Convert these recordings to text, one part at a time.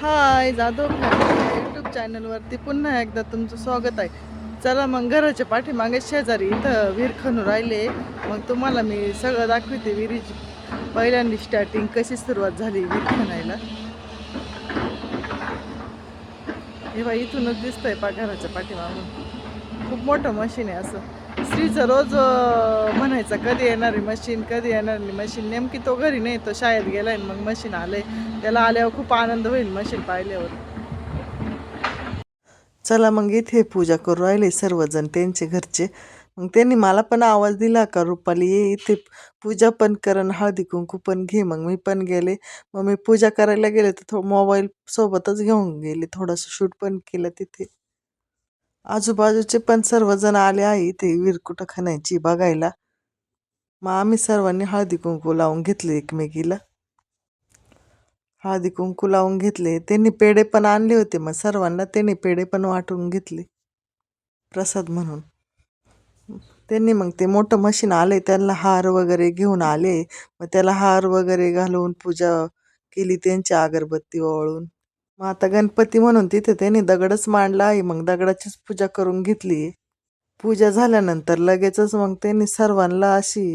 हाय Jadhav family YouTube चॅनलवरती पुन्हा एकदा तुमचं स्वागत आहे. चला मग घराच्या पाठीमागे शेजारी इथं विहीर खणू राहिले. मग तुम्हाला मी सगळं दाखवते विहिरीची. पहिल्यांदा स्टार्टिंग कशी सुरुवात झाली विहीर खणायला हे बा इथूनच दिसतंय पा घराच्या पाठीमागून. खूप मोठं मशीन आहे असं. श्रीचं रोज म्हणायचं कधी येणार आहे मशीन कधी येणार नाही मशीन नेमकी तो घरी नाही तो शाळेत गेलाय मग मशीन आलंय. त्याला आल्यावर खूप आनंद होईल मशीन पाहिल्यावर. चला मग इथे पूजा करू राहिले सर्वजण त्यांचे घरचे. मग त्यांनी मला पण आवाज दिला का रुपाली ये इथे पूजा पण करण हळदी कुंकू पण घे. मग मी पण गेले. मग मी पूजा करायला गेले तर थोडं मोबाईल सोबतच घेऊन गेले. थोडंसं शूट पण केलं तिथे. आजूबाजूचे पण सर्वजण आले आहे इथे विरकुट खाण्याची खणायची बघायला. मग आम्ही सर्वांनी हळदी कुंकू लावून घेतले एकमेकीला. हळदी कुंकू लावून घेतले. त्यांनी पेढे पण आणले होते मग सर्वांना त्यांनी पेढे पण वाटून घेतले. प्रसाद म्हणून. त्यांनी मग ते मोठं मशीन आले त्यांना हार वगैरे घेऊन आले. मग त्याला हार वगैरे घालून पूजा केली त्यांची अगरबत्ती ओळून मग आता गणपती म्हणून तिथे त्यांनी दगडच मांडला आहे. मग दगडाचीच पूजा करून घेतली. पूजा झाल्यानंतर लगेचच मग त्यांनी सर्वांना अशी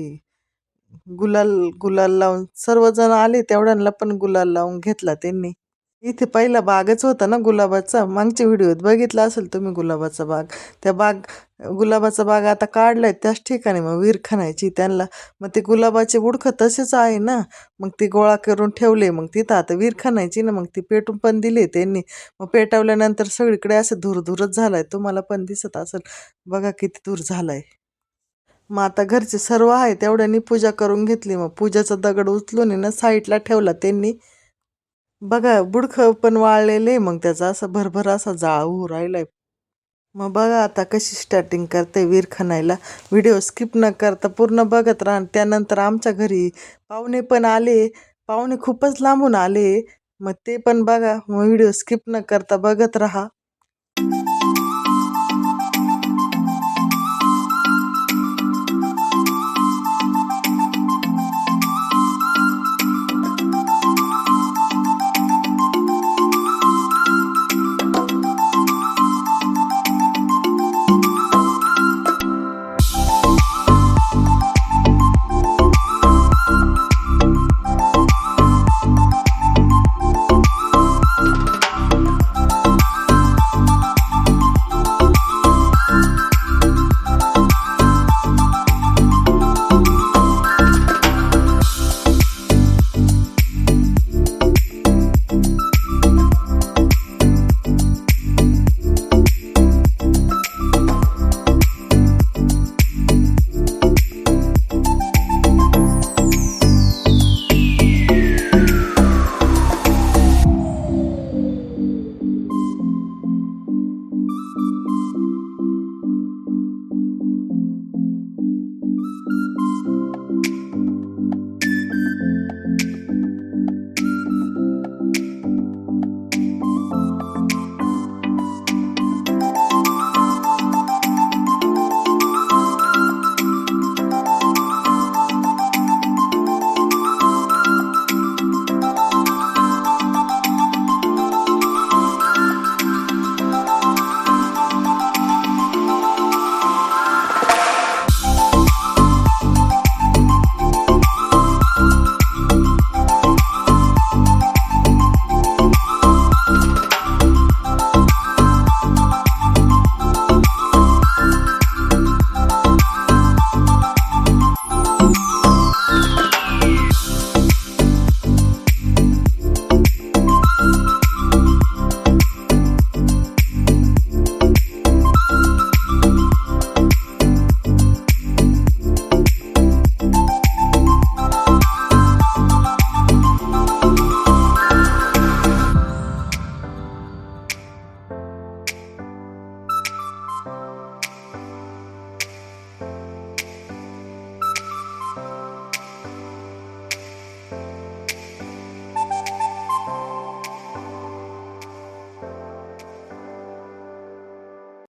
गुलाल गुलाल लावून सर्वजण आले तेवढ्यांना पण गुलाल लावून घेतला त्यांनी. इथे पहिला बागच होता ना गुलाबाचा. मागच्या व्हिडिओत बघितला असेल तुम्ही गुलाबाचा बाग. त्या बाग गुलाबाचा बाग आता काढलाय त्याच ठिकाणी मग विहीर खणायची. त्यांना मग ते गुलाबाचे बुडखं तसेच आहे ना. मग ते गोळा करून ठेवले. मग तिथं आता विहीर खणायची ना. मग ती पेटून पण दिले त्यांनी. मग पेटवल्यानंतर सगळीकडे असं धूर धूरच झालाय. तुम्हाला पण दिसत असेल. बघा किती दूर झालाय. मग आता घरचे सर्व आहे. तेवढ्यांनी पूजा करून घेतली. मग पूजाचा दगड उचलून आहे ना साईडला ठेवला त्यांनी. बघा बुडखं पण वाळलेले मग त्याचा असा भरभर असा जाळ होऊ राहिलाय. मग बघा आता कशी स्टार्टिंग करते विहीर खणायला व्हिडिओ स्किप न करता पूर्ण बघत राहा. त्यानंतर आमच्या घरी पाहुणे पण आले. पाहुणे खूपच लांबून आले. मग ते पण बघा. मग व्हिडिओ स्किप न करता बघत राहा.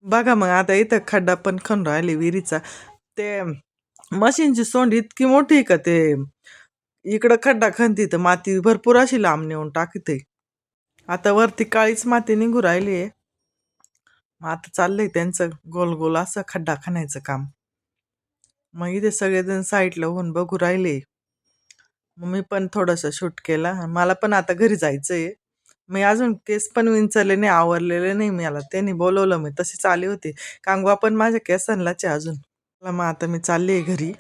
बघा मग आता इथं खड्डा पण खण राहिले विहिरीचा. ते मशीनची सोंड इतकी मोठी आहे का ते? इकडं खड्डा खणती तर माती भरपूर अशी लांब नेऊन टाकते. आता वरती काळीच माती निघू राहिली आहे. मग आता चाललंय त्यांचं गोल गोल असं खड्डा खणायचं काम. मग इथे सगळेजण साईडला होऊन बघू राहिले. मग मी पण थोडंसं शूट केला. मला पण आता घरी जायचंय. मी अजून केस पण विंचरले नाही आवरलेले नाही मला. त्यांनी बोलवलं मी तशीच आली होती. कांगवा पण माझ्या केसांलाच आहे अजून. मग आता मी चालली आहे घरी.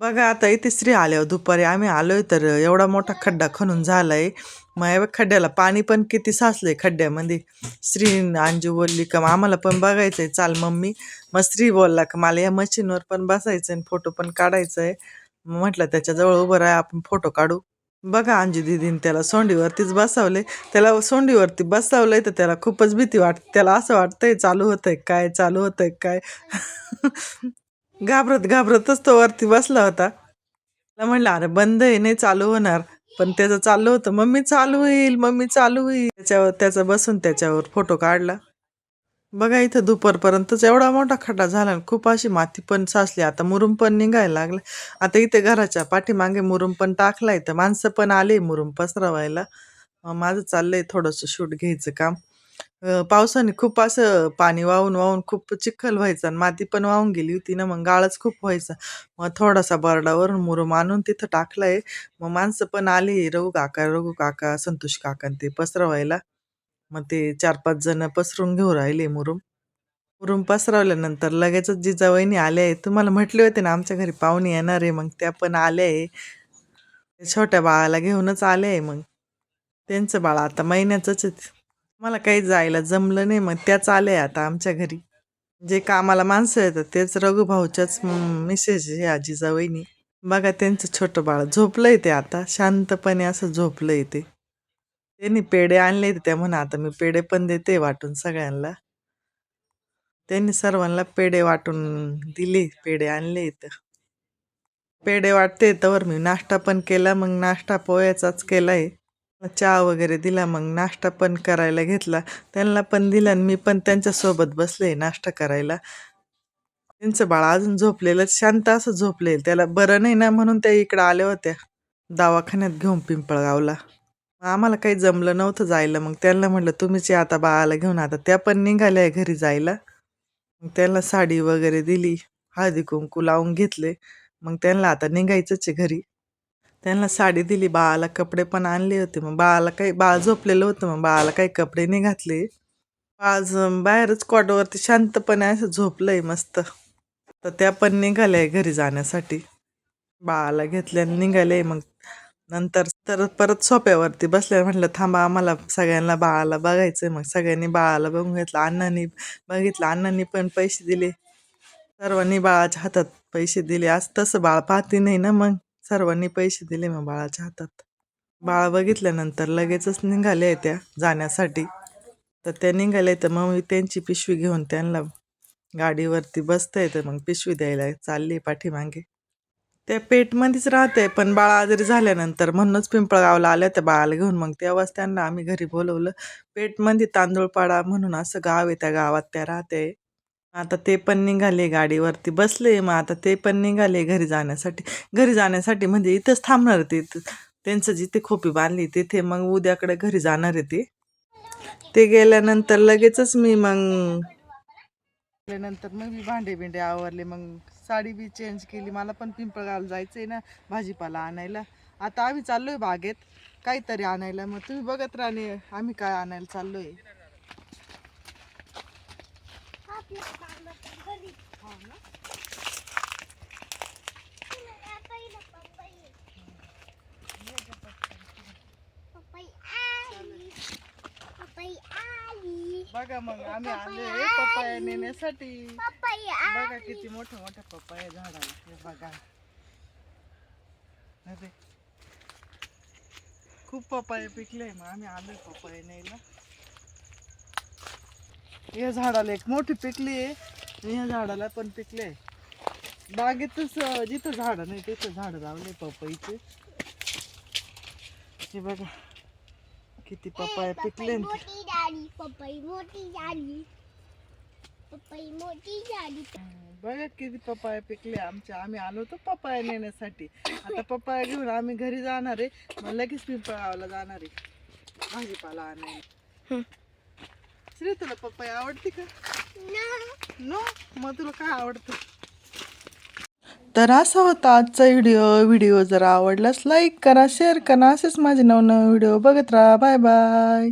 बघा आता इथे स्त्री आल्यावर हो दुपारी. आम्ही आलोय तर एवढा मोठा खड्डा खणून झालाय. मग या खड्ड्याला पाणी पण किती साचलंय खड्ड्यामध्ये. श्री अंजू बोलली का आम्हाला पण बघायचंय. चाल मम्मी. मग स्त्री बोलला का मला या मशीनवर पण बसायचं आणि फोटो पण काढायचा मग म्हटलं त्याच्याजवळ उभं राहा आपण फोटो काढू. बघा अंजू दिदीने त्याला सोंडीवरतीच बसवले त्याला सोंडीवरती बसवलंय तर त्याला खूपच भीती वाटते त्याला असं वाटतंय चालू होतंय काय चालू होतंय काय? घाबरत घाबरतच तो वरती बसला होता. त्याला म्हणलं अरे बंद आहे नाही चालू होणार. पण त्याचं चाललं होतं मम्मी चालू होईल मम्मी चालू होईल. त्याच्यावर त्याचा बसून त्याच्यावर फोटो काढला. बघा इथं दुपारपर्यंतच एवढा मोठा खड्डा झाला आणि खूप अशी माती पण साचली. आता मुरुम पण निघायला लागलं. आता इथे घराच्या पाठीमागे मुरुम पण टाकलाय. तर माणसं पण आले मुरुम पसरवायला. मग माझं चाललंय थोडंसं शूट घ्यायचं काम. पावसाने खूप असं पाणी वाहून वाहून खूप चिखल व्हायचं आणि माती पण वाहून गेली होती ना मग गाळच खूप व्हायचा. मग थोडासा बर्डावरून मुरुम आणून तिथं टाकलाय. मग माणसं पण आली रघु काका रघु काका संतोष काका ते पसरवायला. मग ते चार पाच जण पसरून घेऊ राहिले मुरुम. मुरुम पसरवल्यानंतर लगेचच जिजावहिनी आल्या आहे तुम्हाला म्हटले होते ना आमच्या घरी पाहुणे येणार आहे मग त्या पण आल्या आहे. छोट्या बाळाला घेऊनच आले आहे मग. त्यांचं बाळ आता महिन्याचंच मला काही जायला जमलं नाही मग त्याच आल्या आता आमच्या घरी. जे कामाला माणसं येतात तेच रघुभाऊच्याच मिसेस आहे आजीजावहिनी बघा त्यांचं छोटं बाळ झोपलंय ते आता. शांतपणे असं झोपलंय ते. त्यांनी पेढे आणले त्या म्हणा आता मी पेढे पण देते वाटून सगळ्यांना. त्यांनी सर्वांना पेढे वाटून दिले पेढे आणले इथं. पेढे वाटते तर मी नाश्ता पण केला मग नाश्ता पोह्याचाच केला आहे चहा वगैरे दिला मग नाश्ता पण करायला घेतला. त्यांना पण दिला आणि मी पण त्यांच्यासोबत बसले नाश्ता करायला. त्यांचं बाळ अजून झोपलेलं शांत असं झोपलेलं. त्याला बरं नाही ना म्हणून त्या इकडं आल्या होत्या. दवाखान्यात घेऊन पिंपळगावला. आम्हाला काही जमलं नव्हतं जायला. मग त्यांना म्हटलं तुम्हीच या आता बाळाला घेऊन. आता त्या पण निघाल्या घरी जायला. मग त्यांना साडी वगैरे दिली हळदी कुंकू लावून घेतले. मग त्यांना आता निघायचंच आहे घरी. त्यांना साडी दिली बाळाला कपडे पण आणले होते. मग बाळाला काही बाळ झोपलेलं होतं मग बाळाला काही कपडे नाही घातले आज बाहेरच कॉटवरती शांतपणे असं झोपलंय मस्त. तर त्या पण निघाल्या घरी जाण्यासाठी. बाळाला घेतल्या निघाले. मग नंतर तर परत सोप्यावरती बसल्या म्हटलं थांबा आम्हाला सगळ्यांना बाळाला बघायचंय मग. सगळ्यांनी बाळाला बघून घेतलं. अण्णांनी बघितलं. अण्णांनी पण पैसे दिले. सर्वांनी बाळाच्या हातात पैसे दिले. आज तसं बाळ पाहते नाही ना मग. सर्वांनी पैसे दिले मग बाळाच्या हातात. बाळ बघितल्यानंतर लगेचच निघाल्या त्या जाण्यासाठी. तर त्या निघाले तर मग मी त्यांची पिशवी घेऊन त्यांना गाडीवरती बसतंय तर मग पिशवी द्यायला चालली पाठीमागे. त्या पेटमध्येच राहते पण बाळ आजारी झाल्यानंतर म्हणूनच पिंपळगावला आल्या त्या बाळाला घेऊन. मग तेव्हाच त्यांना आम्ही घरी बोलवलं. पेटमध्ये तांदूळपाडा म्हणून असं गाव आहे त्या गावात त्या राहते आता ते पण निघाले गाडीवरती. बसले मग आता ते पण निघाले घरी जाण्यासाठी. घरी जाण्यासाठी म्हणजे इथंच थांबणार ते. त्यांचं जिथे खोपी बांधली तिथे मग उद्याकडे घरी जाणार आहे ते. ते गेल्यानंतर लगेचच मी मग गेल्यानंतर मग मी भांडे बिंडे आवरले. मग साडी बी चेंज केली. मला पण पिंपळगावला आहे ना भाजीपाला आणायला. आता आम्ही चाललोय बागेत काहीतरी आणायला. मग तुम्ही बघत राहणे आम्ही काय आणायला चाललोय. बघा मग आम्ही आलोय पप्पाया नेण्यासाठी. बघा किती मोठ्या मोठ्या पप्पाया झाडाला. हे बघा. अरे खूप पपाया पिकले. मग आम्ही आलोय पपाया न्यायला. या झाडाला एक मोठी पिकली आहे. या झाडाला पण पिकले. बागेतच जिथं झाड नाही तिथं झाड लावले पपईचे हे बघा. किती पपाया पिकले न ते. मोठी झाली पपई मोठी झाली. पपई मोठी झाली. बघा किती पपाया पिकले आमच्या. आम्ही आलो होतो पपाया नेण्यासाठी. आता पपाया घेऊन आम्ही घरी जाणार आहे. मग लगेच पिंपळगावला जाणार आहे. भाजीपाला आणायला. हं. श्री तुला पप्पाई आवडते का? नो? मग तुला काय आवडतं? तर असा होता आजचा व्हिडिओ व्हिडिओ जर आवडलास लाईक करा शेअर करा. असेच माझे नवनवे व्हिडिओ बघत राहा. Bye bye